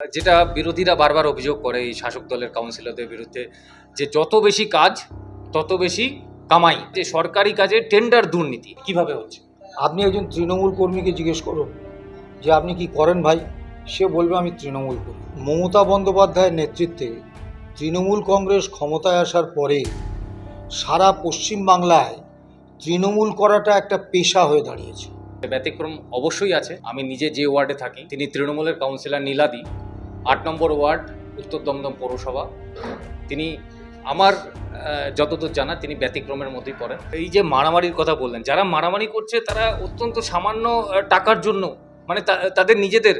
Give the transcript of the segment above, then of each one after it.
যেটা বিরোধীরা বারবার অভিযোগ করে এই শাসক দলের কাউন্সিলরদের বিরুদ্ধে যে যত বেশি কাজ তত বেশি কামাই যে সরকারি কাজে টেন্ডার দুর্নীতি। কীভাবে হচ্ছে? আপনি একজন তৃণমূল কর্মীকে জিজ্ঞেস করুন যে আপনি কি করেন ভাই? সে বলবে আমি তৃণমূল করি মমতা বন্দ্যোপাধ্যায়ের নেতৃত্বে তৃণমূল কংগ্রেস ক্ষমতায় আসার পরে সারা পশ্চিম বাংলায় তৃণমূল করাটা একটা পেশা হয়ে দাঁড়িয়েছে। ব্যতিক্রম অবশ্যই আছে। আমি নিজে যে ওয়ার্ডে থাকি তিনি তৃণমূলের কাউন্সিলর নীলাদি। আট নম্বর ওয়ার্ড উত্তর দমদম পৌরসভা। তিনি আমার যতদূর জানা তিনি ব্যতিক্রমের মধ্যেই পড়েন। এই যে মারামারির কথা বললেন যারা মারামারি করছে তারা অত্যন্ত সামান্য টাকার জন্য মানে তাদের নিজেদের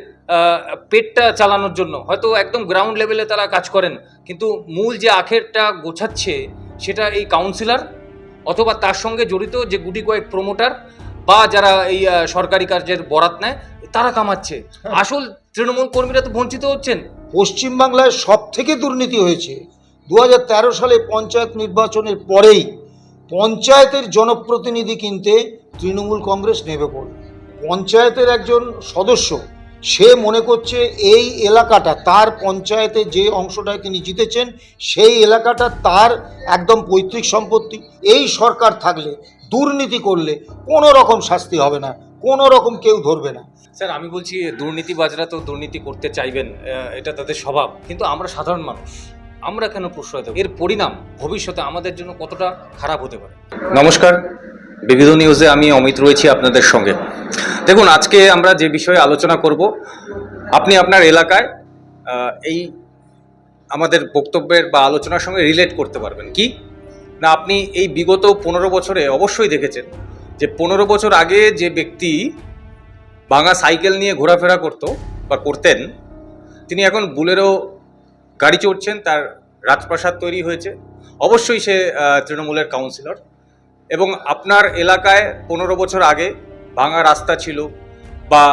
পেটটা চালানোর জন্য। হয়তো একদম গ্রাউন্ড লেভেলে তারা কাজ করেন কিন্তু মূল যে আখেরটা গোছাচ্ছে সেটা এই কাউন্সিলর অথবা তার সঙ্গে জড়িত যে গুটি কয়েক প্রমোটার বা যারা এই সরকারি কার্যের বরাত নেয় তারা কামাচ্ছে। আসল তৃণমূল কর্মীরা তো বঞ্চিত হচ্ছেন। পশ্চিমবাংলায় সব থেকে দুর্নীতি হয়েছে। দু হাজার তেরো সালে পঞ্চায়েত নির্বাচনের পরেই পঞ্চায়েতের জনপ্রতিনিধি কিনতে তৃণমূল কংগ্রেস নেমে পড়ল পঞ্চায়েতের একজন সদস্য, সে মনে করছে এই এলাকাটা, তার পঞ্চায়েতে যে অংশটায় তিনি জিতেছেন, সেই এলাকাটা তার একদম পৈতৃক সম্পত্তি। এই সরকার থাকলে, দুর্নীতি করলে কোনো রকম শাস্তি হবে না। কোনো রকম কেউ ধরবে না। স্যার আমি বলছি দুর্নীতিবাজরা তো দুর্নীতি করতে চাইবেন এটা তাদের স্বভাব। কিন্তু আমরা সাধারণ মানুষ আমরা কেন প্রশ্রয় দেবো? এর পরিণাম ভবিষ্যতে আমাদের জন্য কতটা খারাপ হতে পারে? নমস্কার। বিবিধ নিউজে আমি অমিত রয়েছি আপনাদের সঙ্গে। দেখুন আজকে আমরা যে বিষয়ে আলোচনা করব আপনি আপনার এলাকায় এই আমাদের বক্তব্যের বা আলোচনার সঙ্গে রিলেট করতে পারবেন। কি? না আপনি এই বিগত পনেরো বছরে অবশ্যই দেখেছেন যে পনেরো বছর আগে যে ব্যক্তি ভাঙা সাইকেল নিয়ে ঘোরাফেরা করতো বা করতেন, তিনি এখন বুলেরো গাড়ি চড়ছেন, তার রাজপ্রাসাদ তৈরি হয়েছে। অবশ্যই সে তৃণমূলের কাউন্সিলর এবং আপনার এলাকায় পনেরো বছর আগে ভাঙা রাস্তা ছিল বা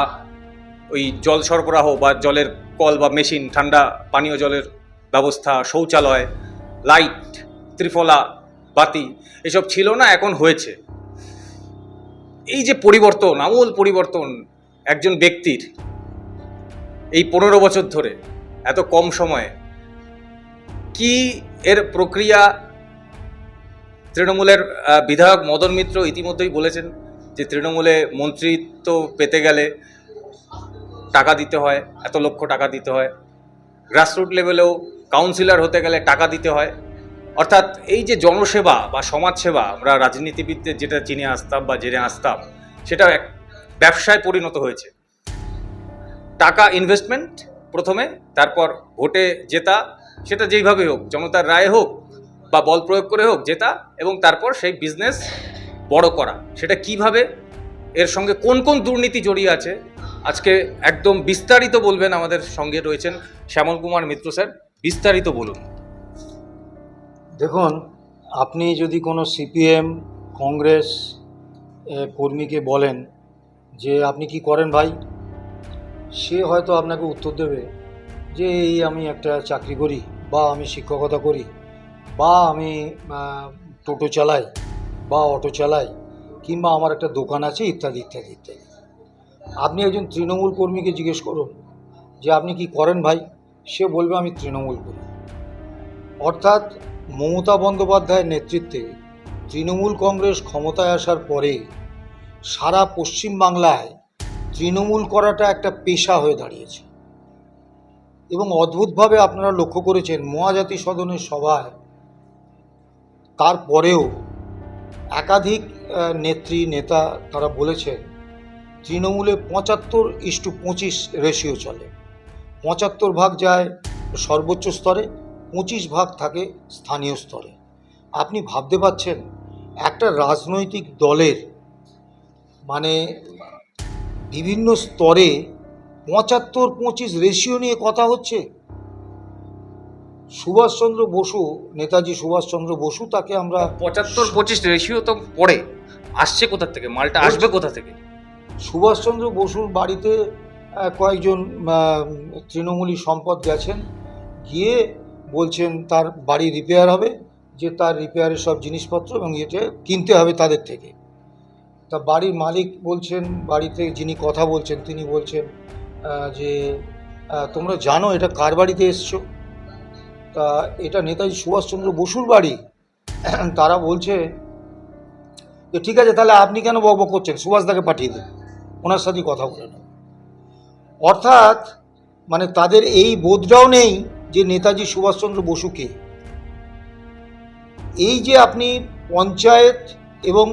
ওই জল সরবরাহ বা জলের কল বা মেশিন, ঠান্ডা পানীয় জলের ব্যবস্থা, শৌচালয়, লাইট, ত্রিফলা, বাতি, এসব ছিল না, এখন হয়েছে। এই যে পরিবর্তন, আমূল পরিবর্তন একজন ব্যক্তির এই পনেরো বছর ধরে, এত কম সময়ে, কি এর প্রক্রিয়া তৃণমূলের বিধায়ক মদন মিত্র ইতিমধ্যেই বলেছেন যে তৃণমূলে মন্ত্রিত্ব পেতে গেলে টাকা দিতে হয়, এত লক্ষ টাকা দিতে হয়। গ্রাসরুট লেভেলেও কাউন্সিলর হতে গেলে টাকা দিতে হয়। অর্থাৎ এই যে জনসেবা বা সমাজসেবা, আমরা রাজনীতিবিদদের যেটা চিনে আসতাম বা জেনে আসতাম সেটা এক ব্যবসায় পরিণত হয়েছে। টাকা ইনভেস্টমেন্ট প্রথমে, তারপর ভোটে জেতা, সেটা যেইভাবে হোক, জনতার রায় হোক বা বল প্রয়োগ করে হোক, জেতা এবং তারপর সেই বিজনেস বড় করা। সেটা কীভাবে, এর সঙ্গে কোন কোন দুর্নীতি জড়িয়ে আছে, আজকে একদম বিস্তারিত বলবেন আমাদের সঙ্গে রয়েছেন শ্যামল কুমার মিত্র স্যার। বিস্তারিত বলুন। দেখুন, আপনি যদি কোনো সিপিএম কংগ্রেস কর্মীকে বলেন যে আপনি কি করেন ভাই, সে হয়তো আপনাকে উত্তর দেবে যে এই আমি একটা চাকরি করি বা আমি শিক্ষকতা করি বা আমি টোটো চালাই বা অটো চালাই কিংবা আমার একটা দোকান আছে ইত্যাদি ইত্যাদি ইত্যাদি। আপনি একজন তৃণমূল কর্মীকে জিজ্ঞেস করুন যে আপনি কি করেন ভাই, সে বলবে আমি তৃণমূল করি। অর্থাৎ মমতা বন্দ্যোপাধ্যায়ের নেতৃত্বে তৃণমূল কংগ্রেস ক্ষমতায় আসার পরে সারা পশ্চিম বাংলায় তৃণমূল করাটা একটা পেশা হয়ে দাঁড়িয়েছে। এবং অদ্ভুতভাবে আপনারা লক্ষ্য করেছেন মহাজাতি সদনের সভায় তারপরেও একাধিক নেত্রী, নেতা তারা বলেছেন, তৃণমূলে পঁচাত্তর ইস্টু পঁচিশ রেশিও চলে। পঁচাত্তর ভাগ যায় সর্বোচ্চ স্তরে পঁচিশ ভাগ থাকে স্থানীয় স্তরে। আপনি ভাবতে পারছেন একটা রাজনৈতিক দলের মানে বিভিন্ন স্তরে পঁচাত্তর পঁচিশ রেশিও নিয়ে কথা হচ্ছে? সুভাষচন্দ্র বসু নেতাজি সুভাষচন্দ্র বসু তাকে আমরা পঁচাত্তর পঁচিশ রেশিও তো পড়ে আসছে কোথা থেকে? মালটা আসবে কোথা থেকে? সুভাষচন্দ্র বসুর বাড়িতে কয়েকজন তৃণমূলী সম্পদ গেছেন গিয়ে বলছেন তার বাড়ি রিপেয়ার হবে, যে তার রিপেয়ারের সব জিনিসপত্র এবং এটা কিনতে হবে তাদের থেকে। তা বাড়ির মালিক বলছেন, বাড়িতে যিনি কথা বলছেন, তিনি বলছেন যে তোমরা জানো এটা কার বাড়িতে এসছো? তা এটা নেতাজি সুভাষচন্দ্র বসুর বাড়ি। তারা বলছে যে, ঠিক আছে, তাহলে আপনি কেন বকবক করছেন? সুভাষদাকে পাঠিয়ে দিন। ওনার সাথেই কথা বলে অর্থাৎ মানে তাদের এই বোধটাও নেই যে নেতাজি সুভাষচন্দ্র বসুকে এই যে আপনি পঞ্চায়েত এবং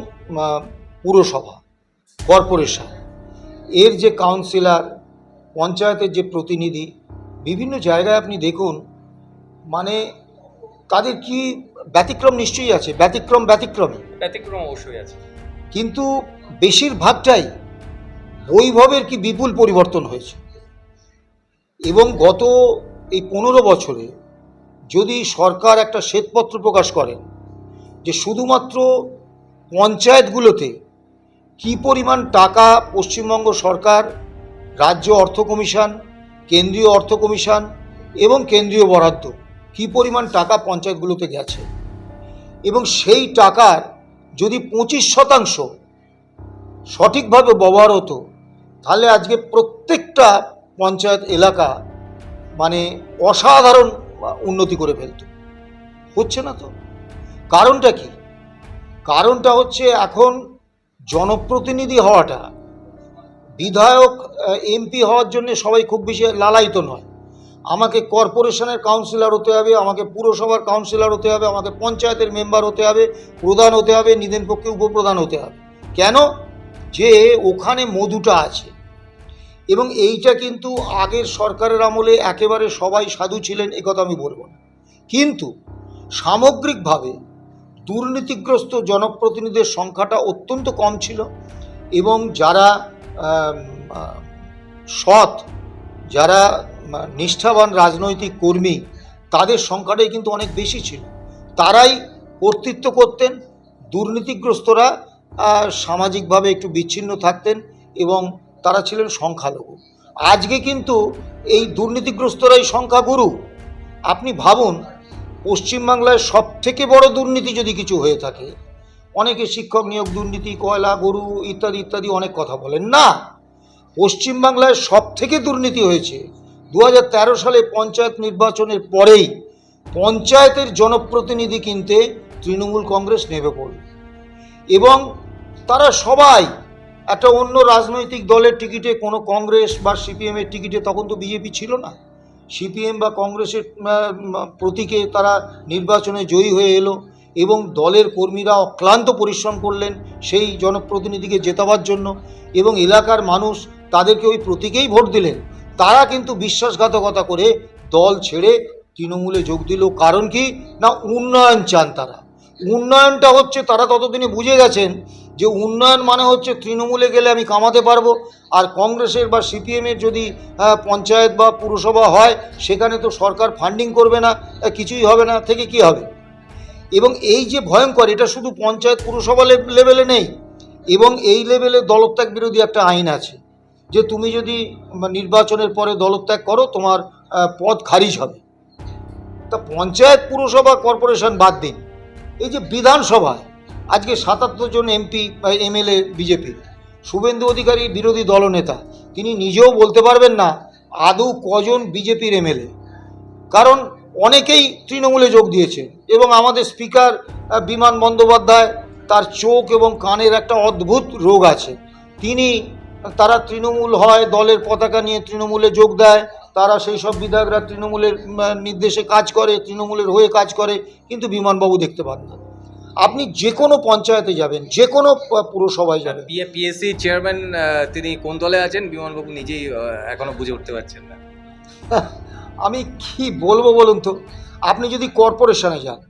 পুরসভা কর্পোরেশন এর যে কাউন্সিলর পঞ্চায়েতের যে প্রতিনিধি বিভিন্ন জায়গায় আপনি দেখুন মানে তাদের কি ব্যতিক্রম নিশ্চয়ই আছে ব্যতিক্রম ব্যতিক্রমী। ব্যতিক্রম অবশ্যই আছে। কিন্তু বেশিরভাগটাই বৈভবের কি বিপুল পরিবর্তন হয়েছে। এবং গত এই পনেরো বছরে যদি সরকার একটা শ্বেতপত্র প্রকাশ করেন যে শুধুমাত্র পঞ্চায়েতগুলোতে কি পরিমাণ টাকা পশ্চিমবঙ্গ সরকার, রাজ্য অর্থ কমিশন, কেন্দ্রীয় অর্থ কমিশন এবং কেন্দ্রীয় বরাদ্দ কি পরিমাণ টাকা পঞ্চায়েতগুলোতে গেছে? এবং সেই টাকার যদি পঁচিশ শতাংশ সঠিকভাবে ব্যবহার হতো তাহলে আজকে প্রত্যেকটা পঞ্চায়েত এলাকা মানে অসাধারণ উন্নতি করে ফেলত। হচ্ছে না তো? কারণটা কি? কারণটা হচ্ছে এখন জনপ্রতিনিধি হওয়াটা। বিধায়ক এমপি হওয়ার জন্য সবাই খুব বেশি লালায়িত নয়। আমাকে কর্পোরেশনের কাউন্সিলর হতে হবে, আমাকে পুরসভার কাউন্সিলর হতে হবে, আমাকে পঞ্চায়েতের মেম্বার হতে হবে, প্রধান হতে হবে, নিদেন পক্ষে উপপ্রধান হতে হবে। কেন? যে ওখানে মধুটা আছে। এবং এইটা কিন্তু আগের সরকারের আমলে একেবারে সবাই সাধু ছিলেন একথা আমি বলব না। কিন্তু সামগ্রিকভাবে দুর্নীতিগ্রস্ত জনপ্রতিনিধিদের সংখ্যাটা অত্যন্ত কম ছিল এবং যারা সৎ, যারা নিষ্ঠাবান রাজনৈতিক কর্মী, তাদের সংখ্যাটাই কিন্তু অনেক বেশি ছিল। তারাই কর্তৃত্ব করতেন, দুর্নীতিগ্রস্তরা সামাজিকভাবে একটু বিচ্ছিন্ন থাকতেন এবং তারা ছিলেন সংখ্যালঘু। আজকে কিন্তু এই দুর্নীতিগ্রস্তরাই সংখ্যাগুরু। আপনি ভাবুন, পশ্চিমবাংলায় সব থেকে বড় দুর্নীতি যদি কিছু হয়ে থাকে, অনেকে শিক্ষক নিয়োগ দুর্নীতি, কয়লা, গরু ইত্যাদি ইত্যাদি অনেক কথা বলেন। না! পশ্চিমবাংলায় সব থেকে দুর্নীতি হয়েছে দু হাজার তেরো সালে পঞ্চায়েত নির্বাচনের পরেই পঞ্চায়েতের জনপ্রতিনিধি কিনতে তৃণমূল কংগ্রেস নেমে পড়ল। এবং তারা সবাই একটা অন্য রাজনৈতিক দলের টিকিটে কোনো কংগ্রেস বা সিপিএমের টিকিটে তখন তো বিজেপি ছিল না। সিপিএম বা কংগ্রেসের প্রতীকে তারা নির্বাচনে জয়ী হয়ে এলো এবং দলের কর্মীরা অক্লান্ত পরিশ্রম করলেন সেই জনপ্রতিনিধিকে জেতাবার জন্য এবং এলাকার মানুষ তাদেরকে ওই প্রতীকেই ভোট দিলেন। তারা কিন্তু বিশ্বাসঘাতকতা করে দল ছেড়ে তৃণমূলে যোগ দিল। কারণ কি? না, উন্নয়ন চান তারা। উন্নয়নটা হচ্ছে তারা ততদিনে বুঝে গেছেন যে উন্নয়ন মানে হচ্ছে তৃণমূলে গেলে আমি কামাতে পারব, আর কংগ্রেসের বা সিপিএমের যদি পঞ্চায়েত বা পুরসভা হয়, সেখানে তো সরকার ফান্ডিং করবে না কিছুই হবে না, থেকে কি হবে? এবং এই যে ভয়ঙ্কর, এটা শুধু পঞ্চায়েত পুরসভা লেভেলে নেই, এবং এই লেভেলে দলত্যাগ বিরোধী একটা আইন আছে, যে তুমি যদি নির্বাচনের পরে দলত্যাগ করো, তোমার পদ খারিজ হবে। তা পঞ্চায়েত পুরসভা কর্পোরেশন বাদ দিন। এই যে বিধানসভায় আজকে সাতাত্তর জন এমপি বা এমএলএ বিজেপি। শুভেন্দু অধিকারী বিরোধী দলনেতা। তিনি নিজেও বলতে পারবেন না আদৌ কজন বিজেপির এমএলএ। কারণ অনেকেই তৃণমূলে যোগ দিয়েছে এবং আমাদের স্পিকার বিমান বন্দ্যোপাধ্যায় তার চোখ এবং কানের একটা অদ্ভুত রোগ আছে। তিনি, তারা তৃণমূল হয়, দলের পতাকা নিয়ে তৃণমূলে যোগ দেয়, তারা সেই সব বিধায়করা তৃণমূলের নির্দেশে কাজ করে, তৃণমূলের হয়ে কাজ করে, কিন্তু বিমানবাবু দেখতে পান না। আপনি যে কোনো পঞ্চায়েতে যাবেন যে কোনো পুরসভায় যাবেন। পিএসসি চেয়ারম্যান তিনি কোন দলে আছেন? বিমানবাবু নিজেই আহ, এখনও বুঝে উঠতে পারছেন না। আমি কি বলব বলুন তো? আপনি যদি কর্পোরেশনে যান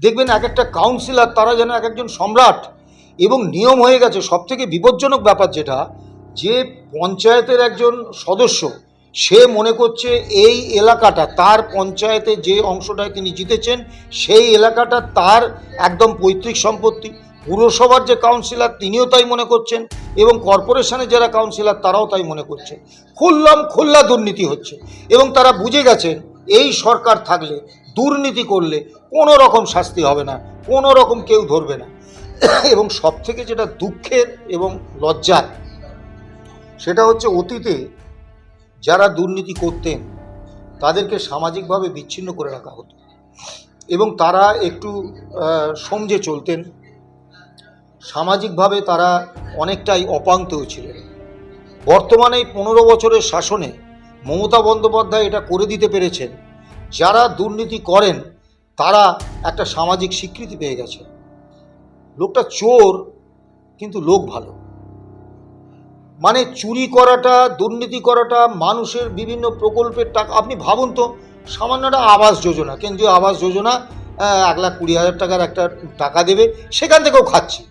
দেখবেন এক একটা কাউন্সিলর তারা যেন এক একজন সম্রাট এবং নিয়ম হয়ে গেছে। সব থেকে বিপজ্জনক ব্যাপার যেটা যে পঞ্চায়েতের একজন সদস্য সে মনে করছে এই এলাকাটা, তার পঞ্চায়েতে যে অংশটায় তিনি জিতেছেন, সেই এলাকাটা তার একদম পৈতৃক সম্পত্তি। পুরসভার যে কাউন্সিলর তিনিও তাই মনে করছেন এবং কর্পোরেশনের যারা কাউন্সিলর তারাও তাই মনে করছেন খুল্লাম খুল্লা দুর্নীতি হচ্ছে এবং তারা বুঝে গেছেন এই সরকার থাকলে, দুর্নীতি করলে কোনো রকম শাস্তি হবে না, কোনো রকম কেউ ধরবে না। এবং সব থেকে যেটা দুঃখের এবং লজ্জার, সেটা হচ্ছে অতীতে যারা দুর্নীতি করতেন, তাদেরকে সামাজিকভাবে বিচ্ছিন্ন করে রাখা হতো। এবং তারা একটু সমঝে চলতেন। সামাজিকভাবে তারা অনেকটাই অপাঙ্ক্তেও ছিলেন। বর্তমানে এই পনেরো বছরের শাসনে মমতা বন্দ্যোপাধ্যায় এটা করে দিতে পেরেছেন। যারা দুর্নীতি করেন, তারা একটা সামাজিক স্বীকৃতি পেয়ে গেছে লোকটা চোর, কিন্তু লোক ভালো। মানে চুরি করাটা, দুর্নীতি করাটা, মানুষের বিভিন্ন প্রকল্পের টাকা, আপনি ভাবুন তো, সামান্য একটা আবাস যোজনা, কেন্দ্রীয় আবাস যোজনা এক লাখ কুড়ি হাজার টাকার একটা টাকা দেবে, সেখান থেকেও খাচ্ছে।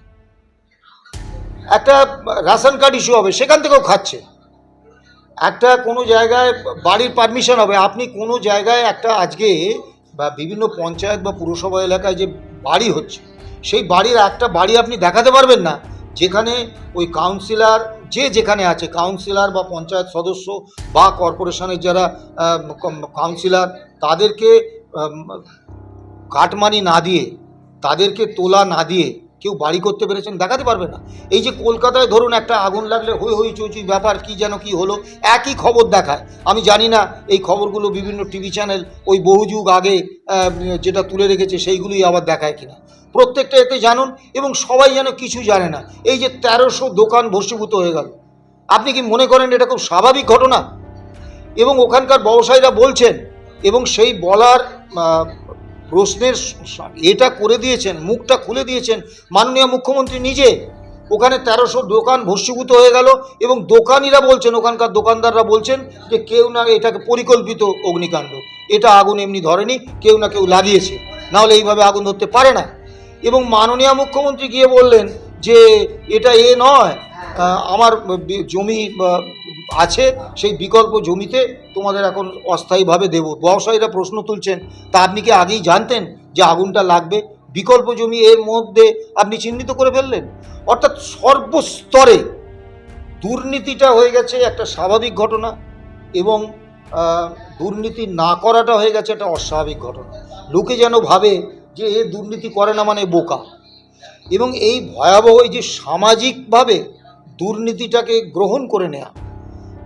একটা রেশন কার্ড ইস্যু হবে, সেখান থেকেও খাচ্ছে। একটা কোনো জায়গায় বাড়ির পারমিশন হবে, আপনি কোনো জায়গায় একটা আজকে বা বিভিন্ন পঞ্চায়েত বা পুরসভা এলাকায় যে বাড়ি হচ্ছে, সেই বাড়ির একটা বাড়ি আপনি দেখাতে পারবেন না, যেখানে ওই কাউন্সিলর যে যেখানে আছে কাউন্সিলর বা পঞ্চায়েত সদস্য বা কর্পোরেশনের যারা কাউন্সিলর তাদেরকে কাটমানি না দিয়ে, তাদেরকে তোলা না দিয়ে কেউ বাড়ি করতে পেরেছেন, দেখাতে পারবে না। এই যে কলকাতায় ধরুন একটা আগুন লাগলে হই হই চৌচি ব্যাপার, কি যেন কি হলো, একই খবর দেখায়। আমি জানি না, এই খবরগুলো বিভিন্ন টিভি চ্যানেল ওই বহু যুগ আগে যেটা তুলে রেখেছে, সেইগুলোই আবার দেখায় কিনা। প্রত্যেকটা এতে জানুন এবং সবাই যেন কিছু জানে না। এই যে তেরোশো দোকান ভস্মীভূত হয়ে গেল। আপনি কি মনে করেন এটা খুব স্বাভাবিক ঘটনা? এবং ওখানকার ব্যবসায়ীরা বলছেন, এবং সেই বলার প্রশ্নের এটা করে দিয়েছেন, মুখটা খুলে দিয়েছেন মাননীয় মুখ্যমন্ত্রী নিজে। ওখানে তেরোশো দোকান ভস্মীভূত হয়ে গেল এবং দোকানিরা বলছেন, ওখানকার দোকানদাররা বলছেন যে কেউ না এটাকে পরিকল্পিত অগ্নিকাণ্ড। এটা আগুন এমনি ধরেনি, কেউ না কেউ লাগিয়েছে। নাহলে এইভাবে আগুন ধরতে পারে না। এবং মাননীয় মুখ্যমন্ত্রী গিয়ে বললেন যে এটা এ নয় আমার জমি আছে সেই বিকল্প জমিতে তোমাদের এখন অস্থায়ীভাবে দেব। ব্যবসায়ীরা প্রশ্ন তুলছেন তা আপনি কি আগেই জানতেন যে আগুনটা লাগবে? বিকল্প জমি এর মধ্যে আপনি চিহ্নিত করে ফেললেন? অর্থাৎ সর্বস্তরে দুর্নীতিটা হয়ে গেছে একটা স্বাভাবিক ঘটনা এবং দুর্নীতি না করাটা হয়ে গেছে একটা অস্বাভাবিক ঘটনা। লোকে যেন ভাবে যে এ দুর্নীতি করে না মানে বোকা। এবং এই ভয়াবহ এই যে সামাজিকভাবে দুর্নীতিটাকে গ্রহণ করে নেওয়া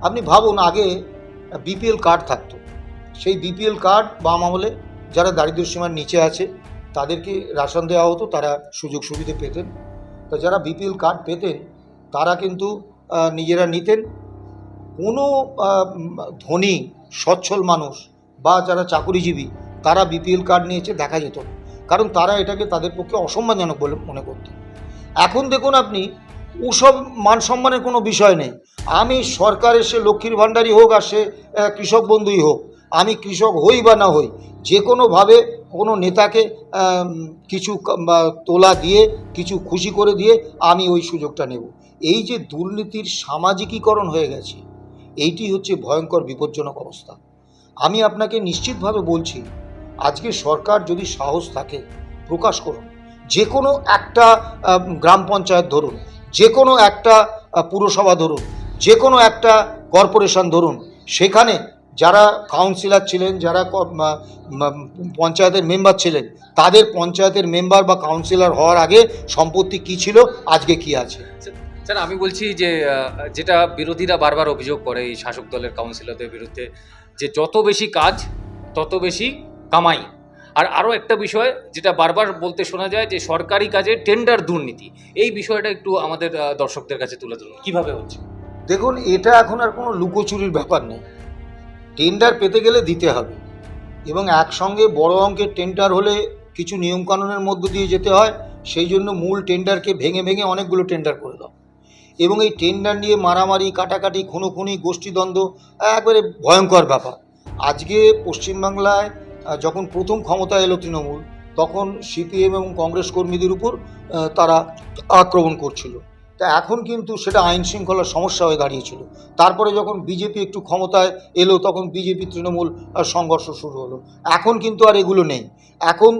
আপনি ভাবুন আগে বিপিএল কার্ড থাকতো। সেই বিপিএল কার্ড বাম আমলে যারা দারিদ্র্য সীমার নিচে আছে, তাদেরকে রাশন দেওয়া হতো, তারা সুযোগ সুবিধে পেতেন। তো যারা বিপিএল কার্ড পেতেন, তারা কিন্তু নিজেরা নিতেন। কোনো ধনী, সচ্ছল মানুষ বা যারা চাকুরিজীবী, তারা বিপিএল কার্ড নিয়েছে দেখা যেত না। কারণ তারা এটাকে তাদের পক্ষে অসম্মানজনক বলে মনে করতেন এখন দেখুন আপনি, ওসব মান সম্মানের কোনো বিষয় নেই। আমি সরকার এসে লক্ষ্মীর ভাণ্ডারই হোক আর সে কৃষক বন্ধুই হোক, আমি কৃষক হই বা না হই, যে কোনোভাবে কোনো নেতাকে কিছু তোলা দিয়ে, কিছু খুশি করে দিয়ে আমি ওই সুযোগটা নেব। এই যে দুর্নীতির সামাজিকীকরণ হয়ে গেছে, এইটি হচ্ছে ভয়ঙ্কর, বিপজ্জনক অবস্থা। আমি আপনাকে নিশ্চিতভাবে বলছি আজকে সরকার যদি সাহস থাকে, প্রকাশ করুন। যে কোনো একটা গ্রাম পঞ্চায়েত ধরুন, যে কোনো একটা পুরসভা ধরুন, যে কোনো একটা কর্পোরেশন ধরুন, সেখানে যারা কাউন্সিলর ছিলেন, যারা পঞ্চায়েতের মেম্বার ছিলেন, তাদের পঞ্চায়েতের মেম্বার বা কাউন্সিলর হওয়ার আগে সম্পত্তি কী ছিল, আজকে কি আছে? স্যার, আমি বলছি যে যেটা বিরোধীরা বারবার অভিযোগ করে এই শাসক দলের কাউন্সিলরদের বিরুদ্ধে, যে যত বেশি কাজ, তত বেশি কামাই। আর আরও একটা বিষয় যেটা বারবার বলতে শোনা যায় যে সরকারি কাজে টেন্ডার দুর্নীতি। এই বিষয়টা একটু আমাদের দর্শকদের কাছে তুলে ধরুন। কীভাবে হচ্ছে? দেখুন, এটা এখন আর কোনো লুকোচুরির ব্যাপার নেই। টেন্ডার পেতে গেলে দিতে হবে। এবং একসঙ্গে বড় অঙ্কের টেন্ডার হলে কিছু নিয়মকানুনের মধ্য দিয়ে যেতে হয়, সেই জন্য মূল টেন্ডারকে ভেঙে ভেঙে অনেকগুলো টেন্ডার করে দাও। এবং এই টেন্ডার নিয়ে মারামারি, কাটাকাটি, খুনোখুনি, গোষ্ঠীদ্বন্দ্ব, একবারে ভয়ঙ্কর ব্যাপার। আজকে পশ্চিমবাংলায় যখন প্রথম ক্ষমতা এলো তৃণমূল, তখন সিপিএম এবং কংগ্রেস কর্মীদের উপর তারা আক্রমণ করছিল। তা এখন কিন্তু সেটা আইন শৃঙ্খলার সমস্যা হয়ে দাঁড়িয়েছিল। তারপরে যখন বিজেপি একটু ক্ষমতায় এলো, তখন বিজেপি তৃণমূল সংঘর্ষ শুরু হলো। এখন কিন্তু আর এগুলো নেই। এখন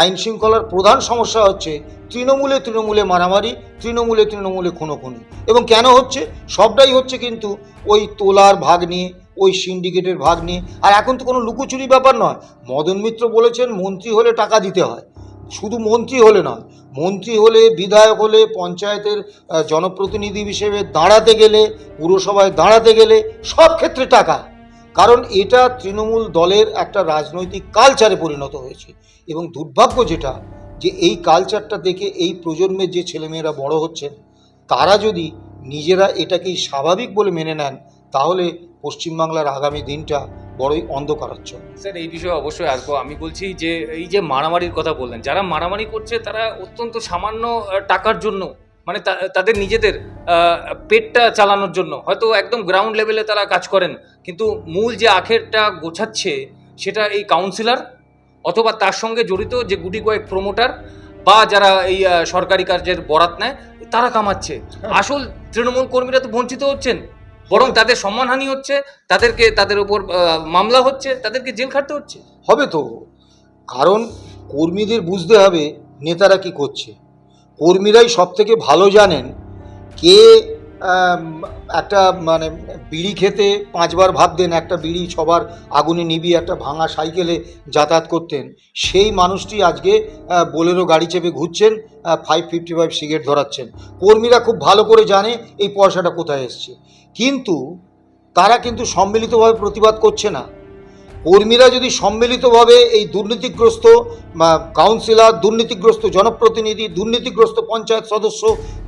আইন শৃঙ্খলার প্রধান সমস্যা হচ্ছে, তৃণমূলে তৃণমূলে মারামারি, তৃণমূলে তৃণমূলে খুনোখুনি। এবং কেন হচ্ছে? সবটাই হচ্ছে কিন্তু ওই তোলার ভাগ নিয়ে ওই সিন্ডিকেটের ভাগ নিয়ে। আর এখন তো কোনো লুকোচুরি ব্যাপার নয়। মদন মিত্র বলেছেন, মন্ত্রী হলে টাকা দিতে হয়। শুধু মন্ত্রী হলে নয়, মন্ত্রী হলে, বিধায়ক হলে, পঞ্চায়েতের জনপ্রতিনিধি হিসেবে দাঁড়াতে গেলে, পুরসভায় দাঁড়াতে গেলে সব ক্ষেত্রে টাকা। কারণ এটা তৃণমূল দলের একটা রাজনৈতিক কালচারে পরিণত হয়েছে। এবং দুর্ভাগ্য যেটা, যে এই কালচারটা দেখে এই প্রজন্মের যে ছেলেমেয়েরা বড় হচ্ছে তারা যদি নিজেরা এটাকেই স্বাভাবিক বলে মেনে নেন তাহলে পশ্চিমবাংলার আগামী দিনটা বড়ই অন্ধকারাচ্ছন্ন। স্যার এই বিষয়ে অবশ্যই আসব। আমি বলছি যে এই যে মারামারির কথা বললেন যারা মারামারি করছে তারা অত্যন্ত সামান্য টাকার জন্য মানে তাদের নিজেদের পেটটা চালানোর জন্য হয়তো একদম গ্রাউন্ড লেভেলে তারা কাজ করেন কিন্তু মূল যে আখেরটা গোছাচ্ছে সেটা এই কাউন্সিলর অথবা তার সঙ্গে জড়িত যে গুটি কয়েক প্রমোটার বা যারা এই সরকারি কার্যের বরাত নেয় তারা কামাচ্ছে। আসল তৃণমূল কর্মীরা তো বঞ্চিত হচ্ছেন। বরং তাদের সম্মানহানি হচ্ছে, তাদেরকে, তাদের উপর মামলা হচ্ছে, তাদেরকে জেল খাটতে হচ্ছে। হবে তো। কারণ কর্মীদের বুঝতে হবে নেতারা কি করছে। কর্মীরাই সব থেকে ভালো জানেন কে একটা মানে বিড়ি খেতে পাঁচবার ভাবতেন একটা বিড়ি সবার আগুনে নিবিয়ে একটা ভাঙা সাইকেলে যাতায়াত করতেন। সেই মানুষটি আজকে বোলেরো গাড়ি চেপে ঘুরছেন ফাইভ ফিফটি ফাইভ সিগারেট ধরাচ্ছেন। কর্মীরা খুব ভালো করে জানে এই পয়সাটা কোথায় এসছে। কিন্তু তারা কিন্তু সম্মিলিতভাবে প্রতিবাদ করছে না। কর্মীরা যদি সম্মিলিতভাবে এই দুর্নীতিগ্রস্ত কাউন্সিলর, দুর্নীতিগ্রস্ত জনপ্রতিনিধি, দুর্নীতিগ্রস্ত পঞ্চায়েত সদস্য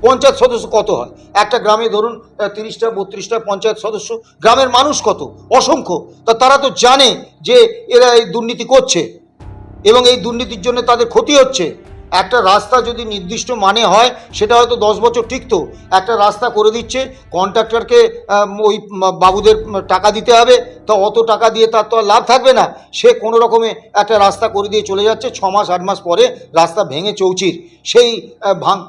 পঞ্চায়েত সদস্য কত হয়? একটা গ্রামে ধরুন তিরিশটা, বত্রিশটা পঞ্চায়েত সদস্য, গ্রামের মানুষ কত? অসংখ্য। তা তারা তো জানে যে এরা এই দুর্নীতি করছে এবং এই দুর্নীতির জন্য তাদের ক্ষতি হচ্ছে। একটা রাস্তা যদি নির্দিষ্ট মানে হয়, সেটা হয়তো দশ বছর টিকতো একটা রাস্তা করে দিচ্ছে, কন্ট্রাক্টরকে ওই বাবুদের টাকা দিতে হবে, তো অত টাকা দিয়ে তার তো আর লাভ থাকবে না। সে কোনো রকমে একটা রাস্তা করে দিয়ে চলে যাচ্ছে, ছ মাস, আট মাস পরে রাস্তা ভেঙে চৌচির। সেই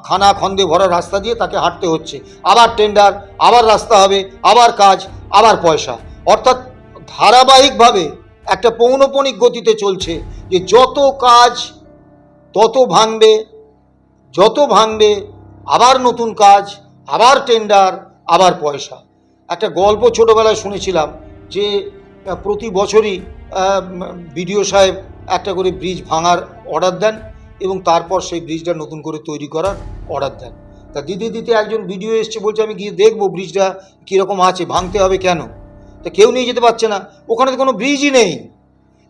খানা খন্দে ভরা রাস্তা দিয়ে তাকে হাঁটতে হচ্ছে। আবার টেন্ডার, আবার রাস্তা হবে, আবার কাজ, আবার পয়সা। অর্থাৎ ধারাবাহিকভাবে একটা পৌনপণিক গতিতে চলছে যে যত কাজ তত ভাঙবে, যত ভাঙবে, আবার নতুন কাজ, আবার টেন্ডার আবার পয়সা। একটা গল্প ছোটোবেলায় শুনেছিলাম যে প্রতি বছরই বিডিও সাহেব একটা করে ব্রিজ ভাঙার অর্ডার দেন এবং তারপর সেই ব্রিজটা নতুন করে তৈরি করার অর্ডার দেন। তা দিতে দিতে একজন ভিডিও এসছে, বলছে, আমি গিয়ে দেখব ব্রিজটা কীরকম আছে, ভাঙতে হবে কেন? তা কেউ নিয়ে যেতে পারছে না। ওখানে তো কোনো ব্রিজই নেই।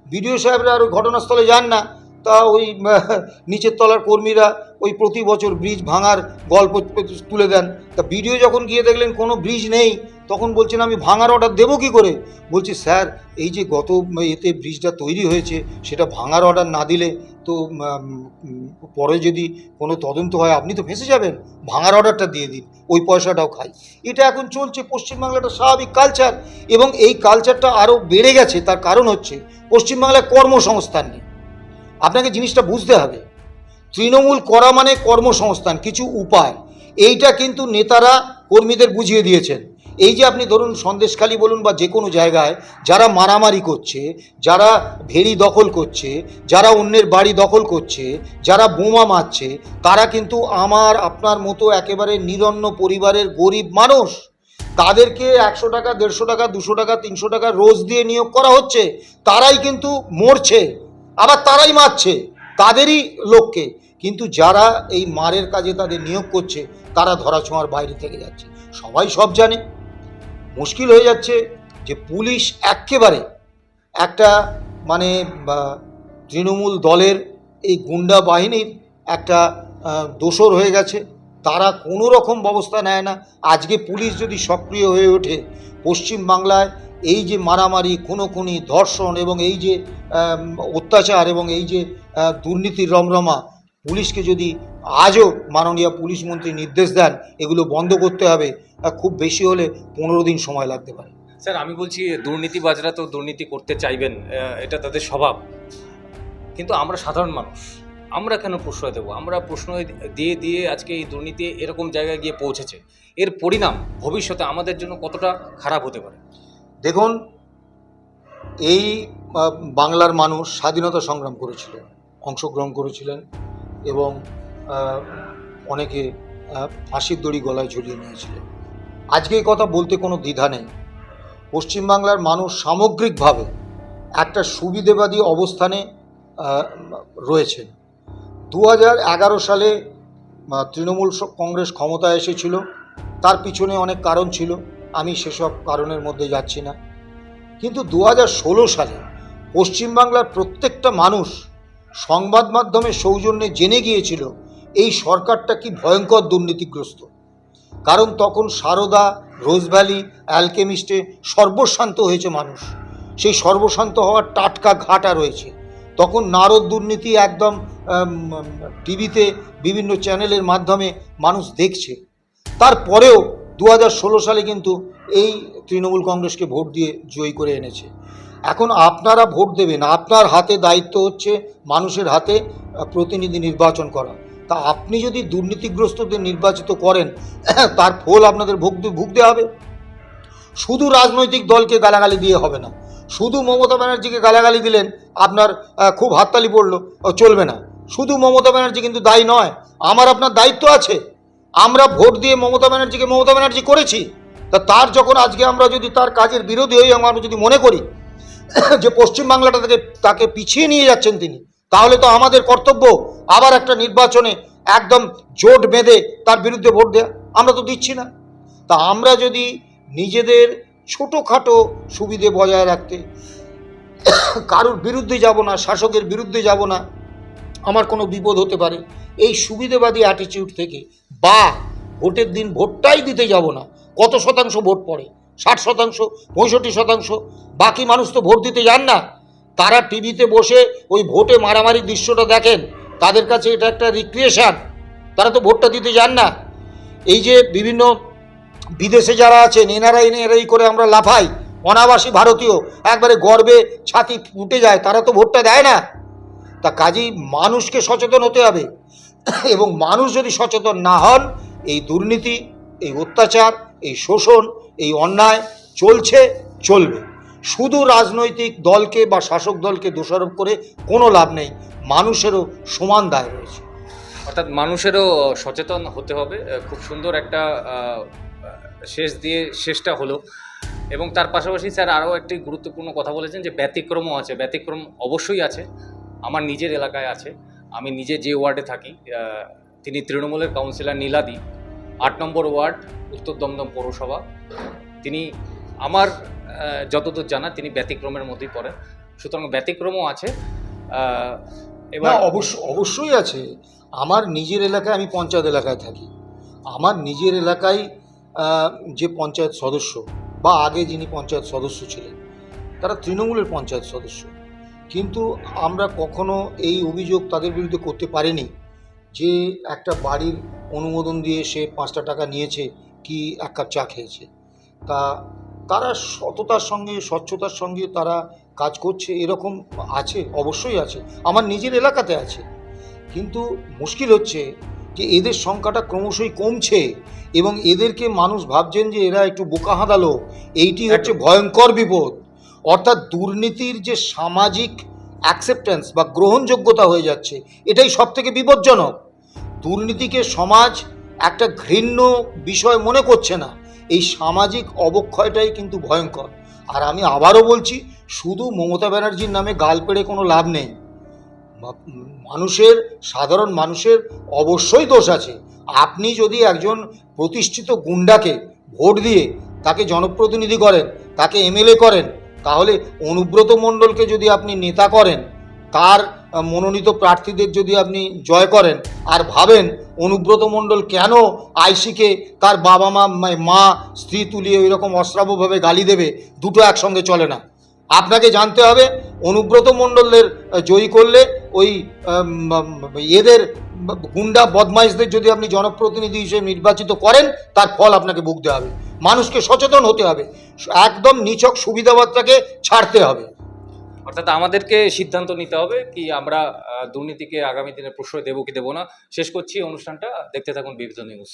বিডিও সাহেবরা আর ঘটনাস্থলে যান না। তা ওই নিচের তলার কর্মীরা ওই প্রতি বছর ব্রিজ ভাঙার গল্প তুলে দেন। তা বিডিও যখন গিয়ে দেখলেন কোনো ব্রিজ নেই, তখন বলছেন, আমি ভাঙার অর্ডার দেবো কী করে? বলছি, স্যার, এই যে গত এতে ব্রিজটা তৈরি হয়েছে, সেটা ভাঙার অর্ডার না দিলে তো পরে যদি কোনো তদন্ত হয়, আপনি তো ফেঁসে যাবেন। ভাঙার অর্ডারটা দিয়ে দিন, ওই পয়সাটাও খাই। এটা এখন চলছে পশ্চিমবাংলাটা স্বাভাবিক কালচার এবং এই কালচারটা আরও বেড়ে গেছে, তার কারণ হচ্ছে পশ্চিমবাংলায় কর্মসংস্থান নেই। আপনাকে জিনিসটা বুঝতে হবে। তৃণমূল করা মানে কর্মসংস্থান, কিছু উপায়। এইটা কিন্তু নেতারা, কর্মীদের বুঝিয়ে দিয়েছেন। এই যে আপনি ধরুন সন্দেশখালি বলুন বা যে কোনো জায়গায়, যারা মারামারি করছে, যারা ভেড়ি দখল করছে, যারা অন্যের বাড়ি দখল করছে, যারা বোমা মারছে, তারা কিন্তু আমার, আপনার মতো একেবারে নিরন্ন পরিবারের গরিব মানুষ। তাদেরকে একশো টাকা, দেড়শো টাকা, দুশো টাকা, তিনশো টাকা রোজ দিয়ে নিয়োগ করা হচ্ছে, তারাই কিন্তু মরছে। আবার তারাই মারছে, তাদেরই লোককে। কিন্তু যারা এই মারের কাজে তাদের নিয়োগ করছে, তারা ধরাছোঁয়ার বাইরে থেকে যাচ্ছে। সবাই সব জানে। মুশকিল হয়ে যাচ্ছে যে পুলিশ একেবারে একটা মানে তৃণমূল দলের এই গুন্ডা বাহিনীর একটা দোসর হয়ে গেছে। তারা কোনো রকম ব্যবস্থা নেয় না। আজকে পুলিশ যদি সক্রিয় হয়ে ওঠে, পশ্চিমবাংলায় এই যে মারামারি, খুনোখুনি, ধর্ষণ এবং এই যে অত্যাচার এবং এই যে দুর্নীতির রমরমা, পুলিশকে যদি আজও মাননীয় পুলিশ মন্ত্রী নির্দেশ দেন, এগুলো বন্ধ করতে হবে খুব বেশি হলে পনেরো দিন সময় লাগতে পারে। স্যার, আমি বলছি দুর্নীতিবাজরা তো দুর্নীতি করতে চাইবেন এটা তাদের স্বভাব। কিন্তু আমরা সাধারণ মানুষ, আমরা কেন প্রশ্রয় দেবো? আমরা প্রশ্ন দিয়ে দিয়ে আজকে এই দুর্নীতি এরকম জায়গায় গিয়ে পৌঁছেছে। এর পরিণাম ভবিষ্যতে আমাদের জন্য কতটা খারাপ হতে পারে? দেখুন, এই বাংলার মানুষ স্বাধীনতা সংগ্রাম করেছিলেন, অংশগ্রহণ করেছিলেন এবং অনেকে ফাঁসির দড়ি গলায় ঝুলিয়ে নিয়েছিলেন। আজকে এই কথা বলতে কোনো দ্বিধা নেই। পশ্চিমবাংলার মানুষ সামগ্রিকভাবে একটা সুবিধেবাদী অবস্থানে রয়েছেন। দু সালে তৃণমূল কংগ্রেস ক্ষমতায় এসেছিল। তার পিছনে অনেক কারণ ছিল। আমি সেসব কারণের মধ্যে যাচ্ছি না। কিন্তু দু হাজার ষোলো সালে পশ্চিমবাংলার প্রত্যেকটা মানুষ সংবাদ মাধ্যমে সৌজন্যে জেনে গিয়েছিল, এই সরকারটা কি ভয়ঙ্কর দুর্নীতিগ্রস্ত। কারণ তখন সারদা, রোজভ্যালি, অ্যালকেমিস্টে সর্বশান্ত হয়েছে মানুষ। সেই সর্বশান্ত হওয়ার টাটকা ঘাটা রয়েছে। তখন নারদ দুর্নীতি একদম টিভিতে বিভিন্ন চ্যানেলের মাধ্যমে মানুষ দেখছে। তারপরেও দু হাজার ষোলো সালে কিন্তু এই তৃণমূল কংগ্রেসকে ভোট দিয়ে জয়ী করে এনেছে। এখন আপনারা ভোট দেবেন, আপনার হাতে দায়িত্ব হচ্ছে মানুষের হাতে প্রতিনিধি নির্বাচন করা। তা আপনি যদি দুর্নীতিগ্রস্তদের নির্বাচিত করেন, তার ফল আপনাদের ভুগতে ভুগতে হবে। শুধু রাজনৈতিক দলকে গালাগালি দিয়ে হবে না, শুধু মমতা ব্যানার্জিকে গালাগালি দিলেন, আপনার খুব হাততালি পড়ল চলবে না। শুধু মমতা ব্যানার্জি কিন্তু দায়ী নয়, আমার আপনার দায়িত্ব আছে। আমরা ভোট দিয়ে মমতা ব্যানার্জিকে মমতা ব্যানার্জি করেছি, তা তার যখন আজকে আমরা যদি তার কাজের বিরোধী হই, আমরা যদি মনে করি যে পশ্চিমবাংলাটা থেকে তাকে পিছিয়ে নিয়ে যাচ্ছেন তিনি, তাহলে তো আমাদের কর্তব্য আবার একটা নির্বাচনে একদম জোট বেঁধে তার বিরুদ্ধে ভোট দেয়া, আমরা তো দিচ্ছি না। তা আমরা যদি নিজেদের ছোটোখাটো সুবিধে বজায় রাখতে কারোর বিরুদ্ধে যাব না, শাসকের বিরুদ্ধে যাব না, আমার কোনো বিপদ হতে পারে। এই সুবিধেবাদী অ্যাটিটিউড থেকে বা ভোটের দিন ভোটটাই দিতে যাব না। কত শতাংশ ভোট পড়ে? ষাট শতাংশ, পঁয়ষট্টি শতাংশ? বাকি মানুষ তো ভোট দিতে যান না। তারা টিভিতে বসে ওই ভোটে মারামারি দৃশ্যটা দেখেন। তাদের কাছে এটা একটা রিক্রিয়েশন তারা তো ভোটটা দিতে যান না। এই যে বিভিন্ন বিদেশে যারা আছেন এনআরআই এনআরআই করে আমরা লাফাই। অনাবাসী ভারতীয়, একবারে গর্বে ছাতি ফুটে যায়, তারা তো ভোটটা দেয় না। তা কাজেই মানুষকে সচেতন হতে হবে। এবং মানুষ যদি সচেতন না হন, এই দুর্নীতি, এই অত্যাচার, এই শোষণ, এই অন্যায় চলছে, চলবে। শুধু রাজনৈতিক দলকে বা শাসক দলকে দোষারোপ করে কোনো লাভ নেই, মানুষেরও সমান দায় রয়েছে। অর্থাৎ মানুষেরও সচেতন হতে হবে খুব সুন্দর একটা শেষ দিয়ে, শেষটা হলো। এবং তার পাশাপাশি স্যার আরও একটি গুরুত্বপূর্ণ কথা বলেছেন যে ব্যতিক্রমও আছে, ব্যতিক্রম অবশ্যই আছে, আমার নিজের এলাকায় আছে। আমি নিজে যে ওয়ার্ডে থাকি তিনি তৃণমূলের কাউন্সিলর নীলাদি, আট নম্বর ওয়ার্ড, উত্তর দমদম পৌরসভা। তিনি আমার যতদূর জানা, তিনি ব্যতিক্রমের মধ্যেই পড়েন। সুতরাং ব্যতিক্রমও আছে। এবার অবশ্য, অবশ্যই আছে। আমার নিজের এলাকায় আমি পঞ্চায়েত এলাকায় থাকি। আমার নিজের এলাকায় যে পঞ্চায়েত সদস্য বা আগে যিনি পঞ্চায়েত সদস্য ছিলেন, তারা তৃণমূলের পঞ্চায়েত সদস্য। কিন্তু আমরা কখনো এই অভিযোগ তাদের বিরুদ্ধে করতে পারিনি যে একটা বাড়ির অনুমোদন দিয়ে সে পাঁচটা টাকা নিয়েছে কি এক কাপ চা খেয়েছে। তা তারা সততার সঙ্গে স্বচ্ছতার সঙ্গে তারা কাজ করছে এরকম আছে অবশ্যই আছে আমার নিজের এলাকাতে আছে। কিন্তু মুশকিল হচ্ছে যে এদের সংখ্যাটা ক্রমশই কমছে এবং এদেরকে মানুষ ভাবছেন যে এরা একটু বোকা হাঁদালো এইটি হচ্ছে ভয়ঙ্কর বিপদ। অর্থাৎ দুর্নীতির যে সামাজিক অ্যাকসেপ্টেন্স বা গ্রহণযোগ্যতা হয়ে যাচ্ছে, এটাই সব থেকে বিপজ্জনক। দুর্নীতিকে সমাজ একটা ঘৃণ্য বিষয় মনে করছে না। এই সামাজিক অবক্ষয়টাই কিন্তু ভয়ঙ্কর। আর আমি আবারও বলছি, শুধু মমতা ব্যানার্জির নামে গাল পেড়ে কোনো লাভ নেই। মানুষের, সাধারণ মানুষের অবশ্যই দোষ আছে। আপনি যদি একজন প্রতিষ্ঠিত গুন্ডাকে ভোট দিয়ে তাকে জনপ্রতিনিধি করেন, তাকে এমএলএ করেন তাহলে অনুব্রত মণ্ডলকে যদি আপনি নেতা করেন, তার মনোনীত প্রার্থীদের যদি আপনি জয় করেন, আর ভাবেন অনুব্রত মণ্ডল কেন আইসিকে তার বাবা মা মা- মা, স্ত্রী তুলিয়ে ওই রকম অশ্রাব্যভাবে গালি দেবে, দুটো একসঙ্গে চলে না। আপনাকে জানতে হবে, অনুব্রত মণ্ডলের জয়ী করলে ওই এদের, গুন্ডা, বদমাইশদের যদি আপনি জনপ্রতিনিধি হিসেবে নির্বাচিত করেন, তার ফল আপনাকে ভুগতে হবে। মানুষকে সচেতন হতে হবে। একদম নিচক সুবিধাবাদটাকে ছাড়তে হবে। অর্থাৎ আমাদেরকে সিদ্ধান্ত নিতে হবে কি আমরা দুর্নীতিকে আগামী দিনে প্রশ্রয় দেবো কি দেবো না। শেষ করছি অনুষ্ঠানটা। দেখতে থাকুন বিবিধ নিউজ।